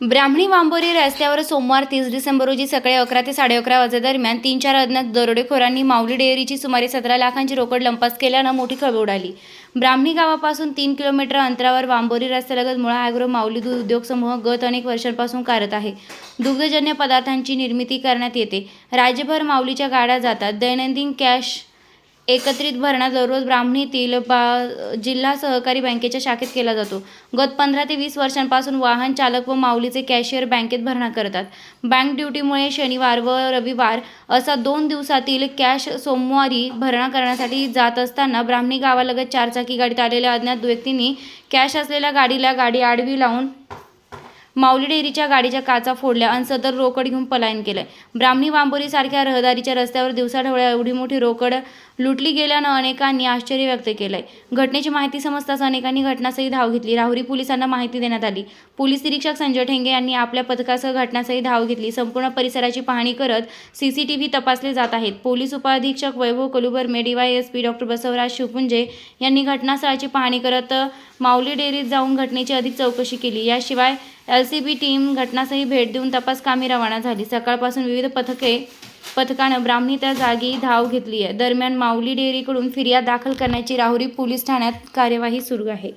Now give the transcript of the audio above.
ब्राह्मणी वांबोरी रस्त्यावर सोमवार तीस डिसेंबर रोजी सकाळी अकरा ते साडे अकरा वाजेदरम्यान तीन चार अज्ञात दरोडेखोरांनी माऊली डेअरीची सुमारे सतरा लाखांची रोकड लंपास केल्यानं मोठी खळबळ उडाली. ब्राह्मणी गावापासून तीन किलोमीटर अंतरावर वांबोरी रस्त्यालगत मुळा ॲग्रो माऊली दूध उद्योग समूह गत अनेक वर्षांपासून कारत आहे. दुग्धजन्य पदार्थांची निर्मिती करण्यात येते. राज्यभर माऊलीच्या गाड्या जातात. दैनंदिन कॅश एकत्रित भरणा दररोज ब्राह्मणीतील बा जिल्हा सहकारी बँकेच्या शाखेत केला जातो. गत पंधरा ते वीस वर्षांपासून वाहन चालक व माऊलीचे कॅशियर बँकेत भरणा करतात. बँक ड्युटीमुळे शनिवार व रविवार असा दोन दिवसातील कॅश सोमवारी भरणा करण्यासाठी जात असताना ब्राह्मणी गावालगत चारचाकी गाडीत आलेल्या अज्ञात व्यक्तींनी कॅश असलेल्या गाडीला गाडी आडवी लावून माऊली डेअरीच्या गाडीच्या काचा फोडल्या आणि सदर रोकड घेऊन पलायन केलंय. ब्राह्मणी बांबोरीसारख्या रहदारीच्या रस्त्यावर दिवसाढवळ्या एवढी मोठी रोकड लुटली गेल्यानं अनेकांनी आश्चर्य व्यक्त केलंय. घटनेची माहिती समजताच अनेकांनी घटनास्थळी धाव घेतली. राहुरी पोलिसांना माहिती देण्यात आली. पोलीस निरीक्षक संजय ठेंगे यांनी आपल्या पथकासह घटनास्थळी धाव घेतली. संपूर्ण परिसराची पाहणी करत सीसीटीव्ही तपासले जात आहेत. पोलीस उपअधीक्षक वैभव कलुबर्मे डीवायएसपी डॉक्टर बसवराज शिवपुंजे यांनी घटनास्थळाची पाहणी करत माऊली डेअरीत जाऊन घटनेची अधिक चौकशी केली. याशिवाय एल सी बी टीम घटनास्थळी भेट देऊन तपास कामी रवाना झाली. सकाळपासून विविध पथके पथकानं ब्राह्मणी त्या जागी धाव घेतली आहे दरम्यान माऊली डेअरीकडून फिर्याद दाखल करण्याची राहुरी पोलीस ठाण्यात कार्यवाही सुरू आहे.